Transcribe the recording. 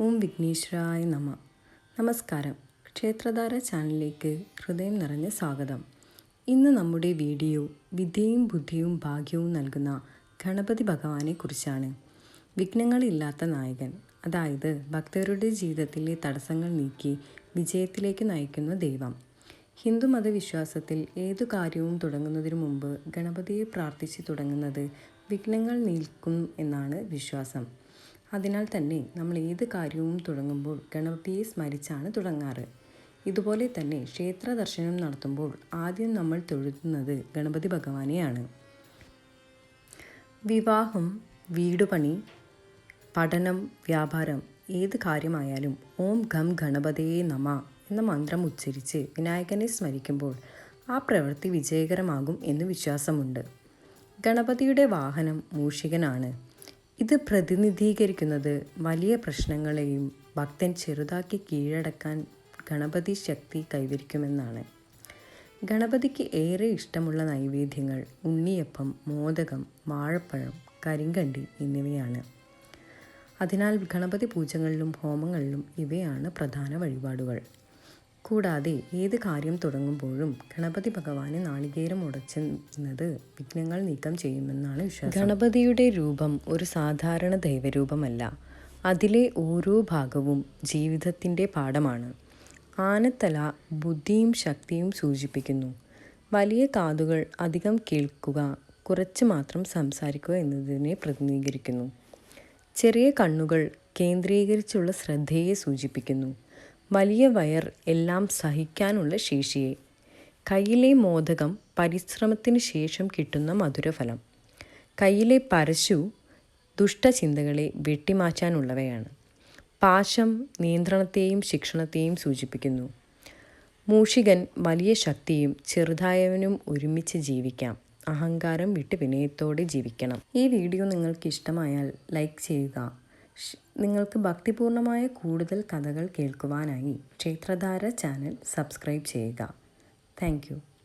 ഓം വിഘ്നേശ്വരായ നമ. നമസ്കാരം. ക്ഷേത്രധാര ചാനലിലേക്ക് ഹൃദയം നിറഞ്ഞ സ്വാഗതം. ഇന്ന് നമ്മുടെ വീഡിയോ വിദ്യയും ബുദ്ധിയും ഭാഗ്യവും നൽകുന്ന ഗണപതി ഭഗവാനെ കുറിച്ചാണ്. വിഘ്നങ്ങളില്ലാത്ത നായകൻ അതായത് ഭക്തരുടെ ജീവിതത്തിലെ തടസ്സങ്ങൾ നീക്കി വിജയത്തിലേക്ക് നയിക്കുന്ന ദൈവം. ഹിന്ദു മതവിശ്വാസത്തിൽ ഏതു കാര്യവും തുടങ്ങുന്നതിനു മുമ്പ് ഗണപതിയെ പ്രാർത്ഥിച്ച് തുടങ്ങുന്നത് വിഘ്നങ്ങൾ നീൽക്കും എന്നാണ് വിശ്വാസം. അതിനാൽ തന്നെ നമ്മൾ ഏത് കാര്യവും തുടങ്ങുമ്പോൾ ഗണപതിയെ സ്മരിച്ചാണ് തുടങ്ങാറ്. ഇതുപോലെ തന്നെ ക്ഷേത്ര ദർശനം നടത്തുമ്പോൾ ആദ്യം നമ്മൾ തൊഴുതുന്നത് ഗണപതി ഭഗവാനെയാണ്. വിവാഹം വീടുപണി പഠനം വ്യാപാരം ഏത് കാര്യമായാലും ഓം ഗം ഗണപതയെ നമ എന്ന മന്ത്രം ഉച്ചരിച്ച് വിനായകനെ സ്മരിക്കുമ്പോൾ ആ പ്രവൃത്തി വിജയകരമാകും എന്ന് വിശ്വാസമുണ്ട്. ഗണപതിയുടെ വാഹനം മൂഷികനാണ്. ഇത് പ്രതിനിധീകരിക്കുന്നത് വലിയ പ്രശ്നങ്ങളെയും ഭക്തൻ ചെറുതാക്കി കീഴടക്കാൻ ഗണപതി ശക്തി കൈവരിക്കുമെന്നാണ്. ഗണപതിക്ക് ഏറെ ഇഷ്ടമുള്ള നൈവേദ്യങ്ങൾ ഉണ്ണിയപ്പം മോദകം വാഴപ്പഴം കരിങ്കണ്ടി എന്നിവയാണ്. അതിനാൽ ഗണപതി പൂജകളിലും ഹോമങ്ങളിലും ഇവയാണ് പ്രധാന വഴിപാടുകൾ. കൂടാതെ ഏത് കാര്യം തുടങ്ങുമ്പോഴും ഗണപതി ഭഗവാന് നാളികേരം ഉടച്ചുന്നത് വിഘ്നങ്ങൾ നീക്കം ചെയ്യുമെന്നാണ് വിശ്വാസം. ഗണപതിയുടെ രൂപം ഒരു സാധാരണ ദൈവരൂപമല്ല. അതിലെ ഓരോ ഭാഗവും ജീവിതത്തിന്റെ പാഠമാണ്. ആനത്തല ബുദ്ധിയും ശക്തിയും സൂചിപ്പിക്കുന്നു. വലിയ കാതുകൾ അധികം കേൾക്കുക കുറച്ച് മാത്രം സംസാരിക്കുക എന്നതിനെ പ്രതിനിധീകരിക്കുന്നു. ചെറിയ കണ്ണുകൾ കേന്ദ്രീകരിച്ചുള്ള ശ്രദ്ധയെ സൂചിപ്പിക്കുന്നു. വലിയ വയർ എല്ലാം സഹിക്കാനുള്ള ശേഷിയെ. കയ്യിലെ മോദകം പരിശ്രമത്തിന് ശേഷം കിട്ടുന്ന മധുരഫലം. കയ്യിലെ പരശു ദുഷ്ടചിന്തകളെ വെട്ടിമാറ്റാനുള്ളവയാണ്. പാശം നിയന്ത്രണത്തെയും ശിക്ഷണത്തെയും സൂചിപ്പിക്കുന്നു. മൂഷികൻ വലിയ ശക്തിയും ചെറുതായവനും ഒരുമിച്ച് ജീവിക്കാം. അഹങ്കാരം വിട്ട് വിനയത്തോടെ ജീവിക്കണം. ഈ വീഡിയോ നിങ്ങൾക്ക് ഇഷ്ടമായാൽ ലൈക്ക് ചെയ്യുക നിങ്ങൾക്ക് ഭക്തിപൂർണമായ കൂടുതൽ കഥകൾ കേൾക്കുവാനായി ക്ഷേത്രധാര ചാനൽ സബ്സ്ക്രൈബ് ചെയ്യുക. താങ്ക്